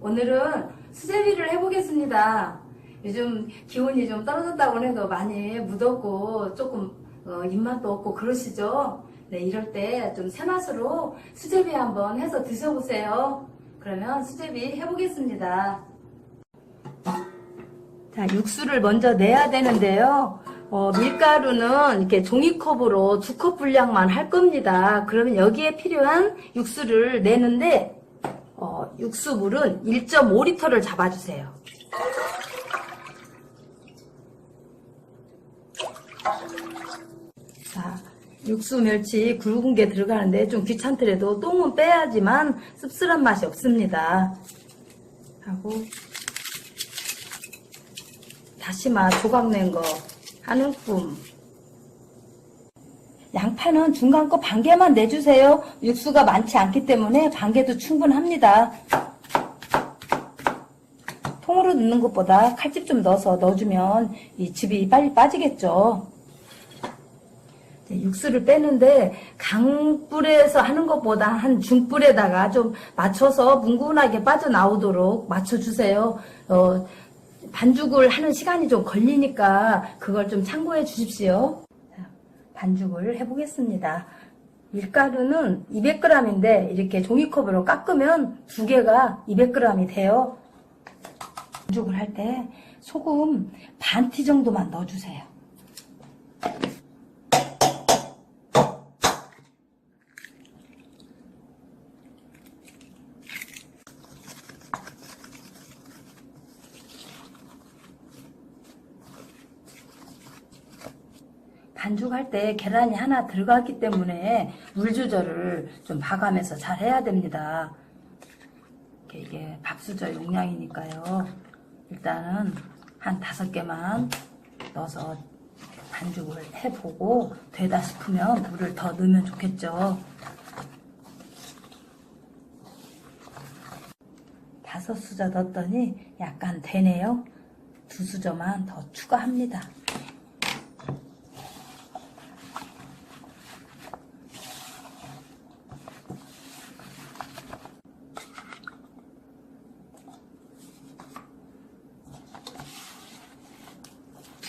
오늘은 수제비를 해보겠습니다. 요즘 기온이 좀 떨어졌다고 해도 많이 무덥고 조금 어, 입맛도 없고 그러시죠? 네, 이럴 때 좀 새맛으로 수제비 한번 해서 드셔보세요. 그러면 수제비 해보겠습니다. 자, 육수를 먼저 내야 되는데요. 어, 밀가루는 이렇게 종이컵으로 두 컵 분량만 할 겁니다. 그러면 여기에 필요한 육수를 내는데, 어, 육수물은 1.5리터를 잡아주세요. 자, 육수 멸치 굵은 게 들어가는데 좀 귀찮더라도 똥은 빼야지만 씁쓸한 맛이 없습니다. 하고, 다시마 조각 낸 거 한 움큼 양파는 중간 거 반 개만 내주세요. 육수가 많지 않기 때문에 반 개도 충분합니다. 통으로 넣는 것보다 칼집 좀 넣어서 넣어주면 이 즙이 빨리 빠지겠죠. 육수를 빼는데 강불에서 하는 것보다 한 중불에다가 좀 맞춰서 뭉근하게 빠져나오도록 맞춰주세요. 어, 반죽을 하는 시간이 좀 걸리니까 그걸 좀 참고해 주십시오. 자, 반죽을 해보겠습니다. 밀가루는 200g인데 이렇게 종이컵으로 깎으면 두 개가 200g이 돼요. 반죽을 할 때 소금 반 티 정도만 넣어주세요. 반죽할 때 계란이 하나 들어가기 때문에 물 조절을 좀 봐가면서 잘 해야 됩니다. 이게 밥수저 용량이니까요. 일단은 한 다섯 개만 넣어서 반죽을 해보고 되다 싶으면 물을 더 넣으면 좋겠죠. 다섯 수저 넣었더니 약간 되네요. 두 수저만 더 추가합니다.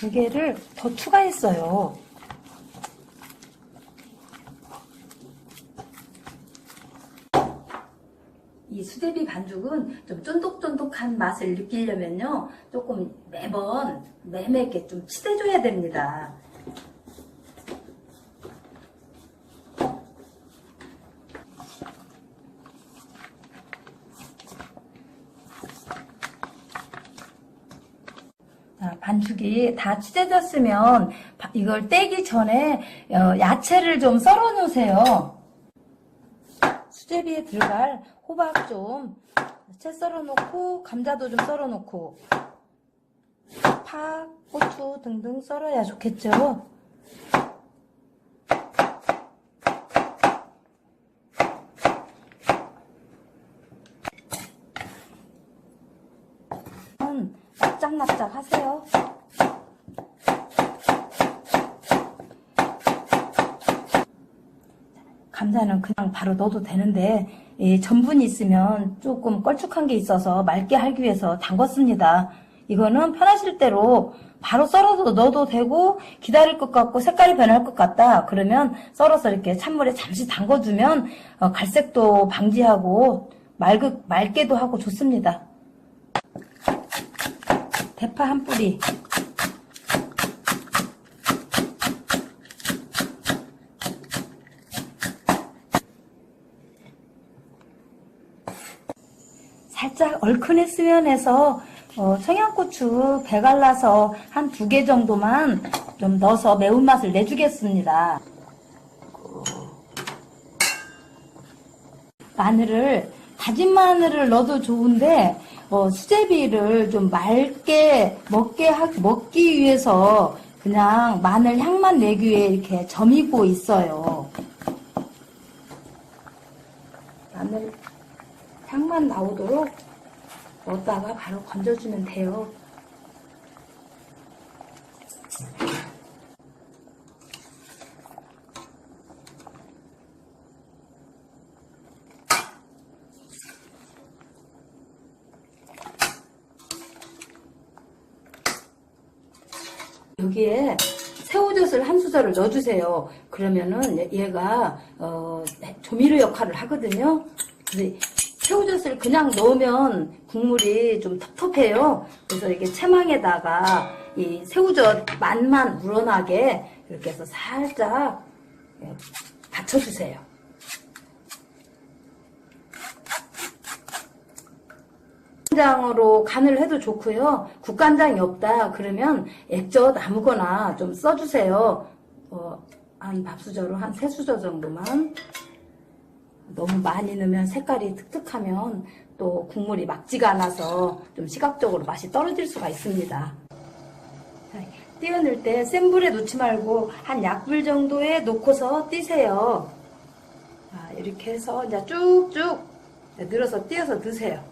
두 개를 더 추가했어요. 이 수제비 반죽은 좀 쫀득쫀득한 맛을 느끼려면요. 조금 매번 매매게 좀 치대줘야 됩니다. 자, 반죽이 다 치대졌으면 바- 이걸 떼기 전에 어, 야채를 좀 썰어 놓으세요. 수제비에 들어갈 호박 좀 채 썰어 놓고 감자도 좀 썰어 놓고 파, 고추 등등 썰어야 좋겠죠. 납작납작 하세요. 감자는 그냥 바로 넣어도 되는데 이 전분이 있으면 조금 걸쭉한 게 있어서 맑게 하기 위해서 담궜습니다. 이거는 편하실 대로 바로 썰어서 넣어도 되고 기다릴 것 같고 색깔이 변할 것 같다. 그러면 썰어서 이렇게 찬물에 잠시 담궈두면 어, 갈색도 방지하고 맑, 맑게도 하고 좋습니다. 대파 한 뿌리 살짝 얼큰했으면 해서 어, 청양고추 배 갈라서 한 두 개 정도만 좀 넣어서 매운맛을 내주겠습니다. 마늘을 다진 마늘을 넣어도 좋은데 어, 수제비를 좀 맑게 먹게 하, 먹기 위해서 그냥 마늘 향만 내기 위해 이렇게 점이고 있어요. 마늘 향만 나오도록 넣었다가 바로 건져주면 돼요. 여기에 새우젓을 한 수저를 넣어주세요. 그러면은 얘- 얘가 어, 조미료 역할을 하거든요. 새우젓을 그냥 넣으면 국물이 좀 텁텁해요. 그래서 이게 채망에다가 이 새우젓 맛만 우러나게 이렇게 해서 살짝 예, 받쳐주세요. 간장으로 간을 해도 좋고요. 국간장이 없다 그러면 액젓 아무거나 좀 써주세요. 어, 한 밥수저로 한 세 수저 정도만. 너무 많이 넣으면 색깔이 득득하면 또 국물이 막지가 않아서 좀 시각적으로 맛이 떨어질 수가 있습니다. 자, 띄어넣을 때 센 불에 놓지 말고 한 약불 정도에 놓고서 띄세요. 자, 이렇게 해서 이제 쭉쭉 늘어서 띄어서 드세요.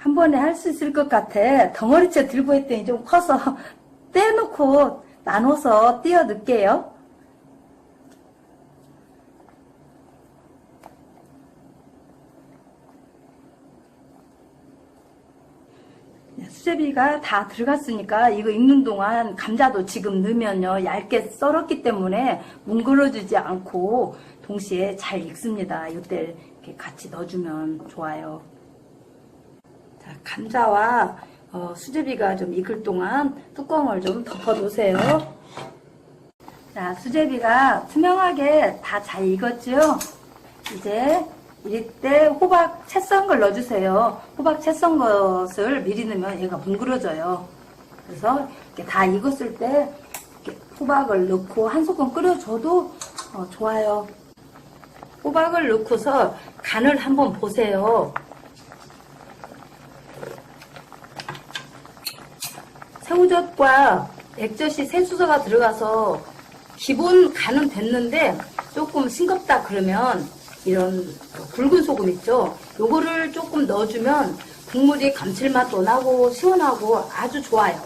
한 번에 할 수 있을 것 같아. 덩어리째 들고 했더니 좀 커서 떼놓고 나눠서 띄어 넣을게요. 네, 수제비가 다 들어갔으니까 이거 익는 동안 감자도 지금 넣으면요 얇게 썰었기 때문에 뭉그러지지 않고 동시에 잘 익습니다. 이때 이렇게 같이 넣어주면 좋아요. 자, 감자와 어, 수제비가 좀 익을 동안 뚜껑을 좀 덮어 놓으세요. 자, 수제비가 투명하게 다 잘 익었죠? 이제 이때 호박 채 썬 걸 넣어주세요. 호박 채 썬 것을 미리 넣으면 얘가 뭉그러져요. 그래서 이렇게 다 익었을 때 호박을 넣고 한 소끔 끓여줘도 어, 좋아요. 호박을 넣고서 간을 한번 보세요. 새우젓과 액젓이 세 수저가 들어가서 기본 간은 됐는데 조금 싱겁다 그러면 이런 굵은 소금 있죠. 요거를 조금 넣어주면 국물이 감칠맛도 나고 시원하고 아주 좋아요.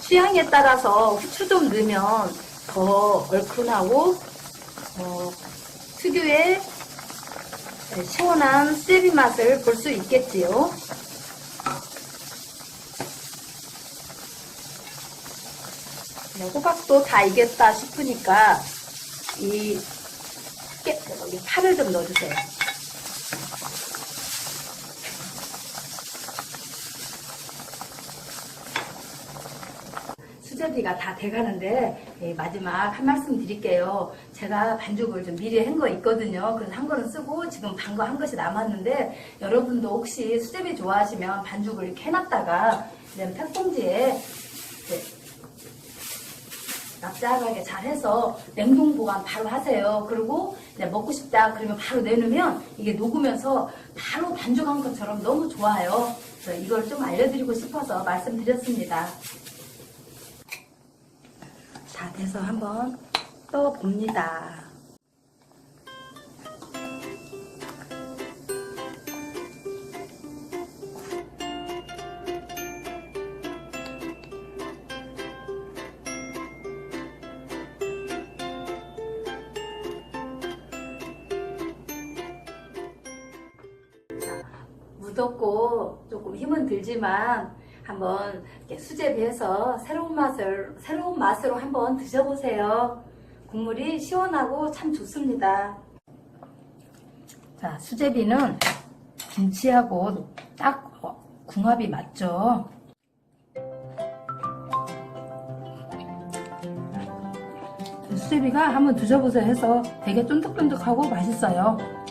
취향에 따라서 후추 좀 넣으면 더 얼큰하고 어, 특유의 시원한 세비 맛을 볼 수 있겠지요. 네, 호박도 다 익었다 싶으니까 이 깨, 여기 파를 좀 넣어주세요. 수제비가 다 돼가는데 예, 마지막 한 말씀 드릴게요. 제가 반죽을 좀 미리 한 거 있거든요. 그래서 한 거는 쓰고 지금 반 거 한 것이 남았는데 여러분도 혹시 수제비 좋아하시면 반죽을 이렇게 해놨다가 그냥 팩봉지에 납작하게 잘 해서 냉동 보관 바로 하세요. 그리고 먹고 싶다 그러면 바로 내놓으면 이게 녹으면서 바로 반죽한 것처럼 너무 좋아요. 그래서 이걸 좀 알려드리고 싶어서 말씀드렸습니다. 다 돼서 한번 떠봅니다. 무덥고 조금 힘은 들지만 한번 수제비해서 새로운 맛을 새로운 맛으로 한번 드셔보세요. 국물이 시원하고 참 좋습니다. 자, 수제비는 김치하고 딱 어, 궁합이 맞죠? 수제비가 한번 드셔보세요 해서 되게 쫀득쫀득하고 맛있어요.